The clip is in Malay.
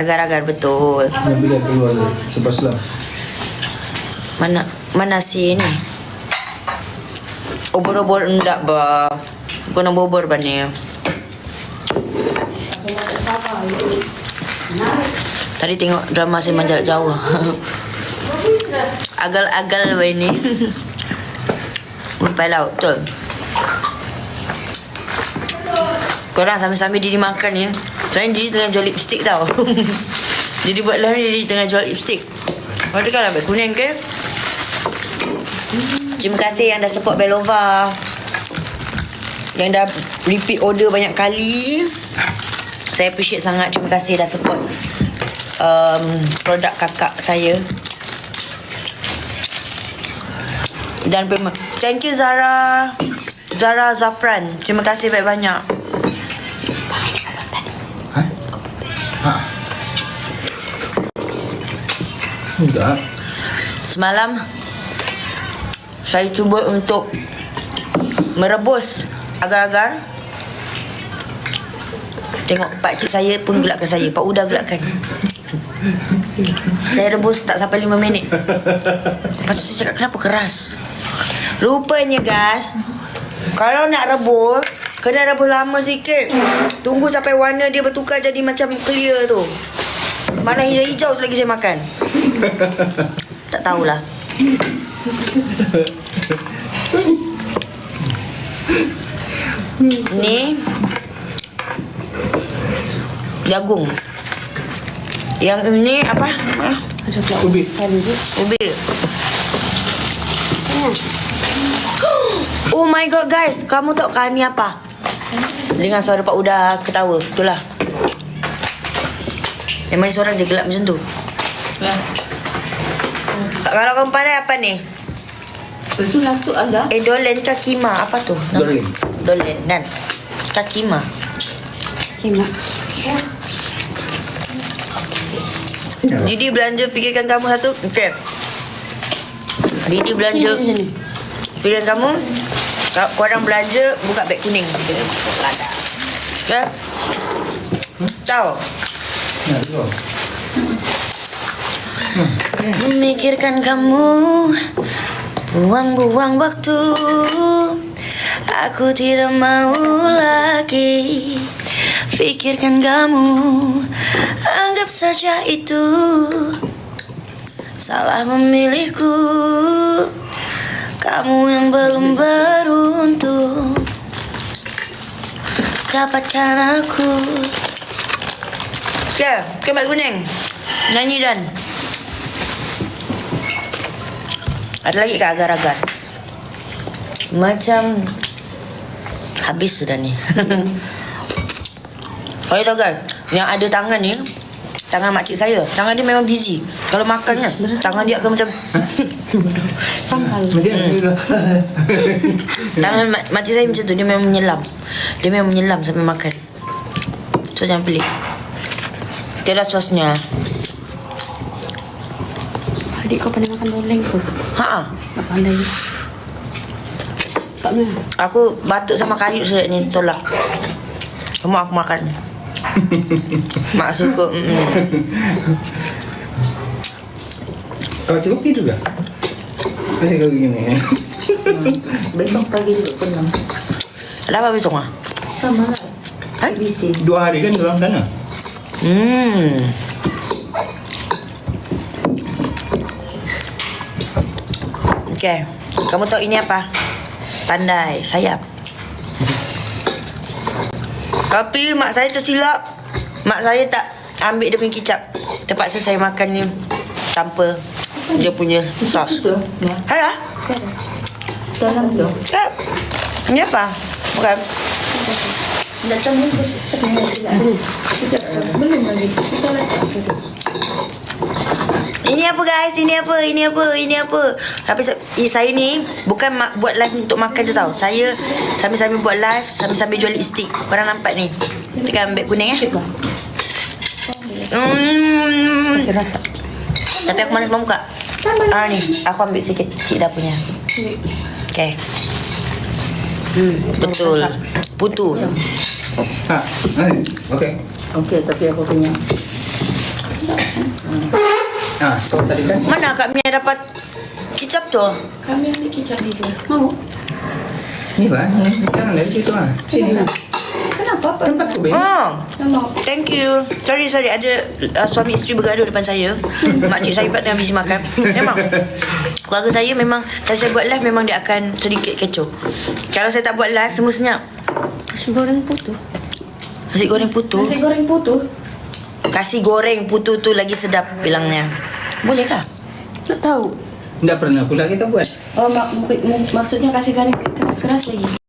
Agar-agar betul. Yang keluar tu Super slam Mana mana si ni? Obor-obor enggak ba. Kau nak bobor ba ni? Tadi tengok drama si Manjat Jawa. Agal-agal ba ini? Sampai laut betul. Korang sambil-sambil diri makan ni. Saya diri tengah jual lipstick tau. Jadi buat ni diri tengah jual lipstick. Kau tekan lah kuning ke? Terima kasih yang dah support Belova. Yang dah repeat order banyak kali. Saya appreciate sangat. Terima kasih dah support um, produk kakak saya. Dan pem- thank you Zara. Zara Zafran. Terima kasih banyak-banyak. Enggak Semalam saya cuba untuk merebus agar-agar. Tengok pak cik saya pun gelakkan saya. Pak Uda gelakkan. Saya rebus tak sampai 5 minit. Lepas tu saya cakap kenapa keras? Rupanya guys Kalau nak rebus Kena rebus lama sikit. Tunggu sampai warna dia bertukar jadi macam clear tu Mana hijau-hijau tu lagi saya makan. Tak tahulah. Ni Jagung. Yang ini apa? Ah, Ada pula Ubi. Ubi. Oh my god guys. Kamu tahu kan ni apa? Dengan suara Pak Uda ketawa. Betul lah Memang suara dia gelap macam tu. Kalau kamu pandai apa ni? Itu langsung ada. Eh dolen ke kima Apa tu? Dolen. Dolen dan Kakima. Kima. Jadi belanja fikirkan kamu satu. Okay Didi belanja. Sini, sini. Fikirkan kamu. Ka- Korang belanja Buka beg kuning. Ya Tahu Ya. Betul Memikirkan kamu Buang-buang waktu. Aku tidak mau lagi Fikirkan kamu. Anggap saja itu Salah memilihku. Kamu yang belum beruntung. Dapatkan aku Okay, kembali kuning. Nyanyi dan. Ada lagi ke agar-agar? Macam Habis sudah ni. Oh ya tahu guys Yang ada tangan ni Tangan makcik saya. Tangan dia memang busy. Kalau makan kan Tangan dia akan macam Sambal. Ni juga Tangan mak- makcik saya macam tu. Dia memang menyelam. Dia memang menyelam sampai makan. So jangan pelik Tiada sosnya Adik kau pandai makan doleng tu. Ha Tak pandai. Tak mana? Aku batuk sama kayu saya ni tolak. Semua aku makan. Mak suka. Mm-mm. Kalau cukup tidur dah Masih kau gini Besok pagi juga pulang. Ada apa besok ah? Sama lah. Hai? Bising. Dua hari kan dalam sana Hmm. Okay. Kamu tahu ini apa? Pandai, sayap. Tapi mak saya tersilap. Mak saya tak ambil dia punya kicap. Terpaksa saya makan ni tanpa dia punya sos. Itu. Ya. Dalam tu. Tak. Ini apa? Bukan. Datang bungkus. Sekejap. Belum lagi. Kita letak. Ini apa guys? Ini apa? Ini apa? Ini apa? Tapi eh, saya ni bukan buat live untuk makan je tau. Saya sambil-sambil buat live, sambil-sambil jual lipstick. Korang nampak ni? Tekan beg kuning eh. Hmm. Masih rasa. Tapi aku malas buka. Ah ni, aku ambil sikit cik dah punya. Okay. Hmm, betul. Putu. Ha. Okey Okey, tapi aku punya. Ah, kau tadi kan? Mana Kak Mia dapat kicap tu? Kami ambil kicap itu. Mau? Ni bah, ni jangan dari situ ah. Sini. Kenapa? Kenapa? Apa? Tempat tu ben. Oh, thank you. Sorry, sorry. Ada uh, suami isteri bergaduh depan saya. Makcik saya pula tengah busy makan. Memang. Keluarga saya memang, kalau saya buat live memang dia akan sedikit kecoh. Kalau saya tak buat live, semua senyap. Nasi goreng putu. Nasi goreng putu. Nasi goreng putu? Kasih goreng putu tu lagi sedap bilangnya. Boleh kah? Tak tahu. Tidak pernah pula kita buat. Oh, mak, mak, maksudnya kasih goreng keras-keras lagi.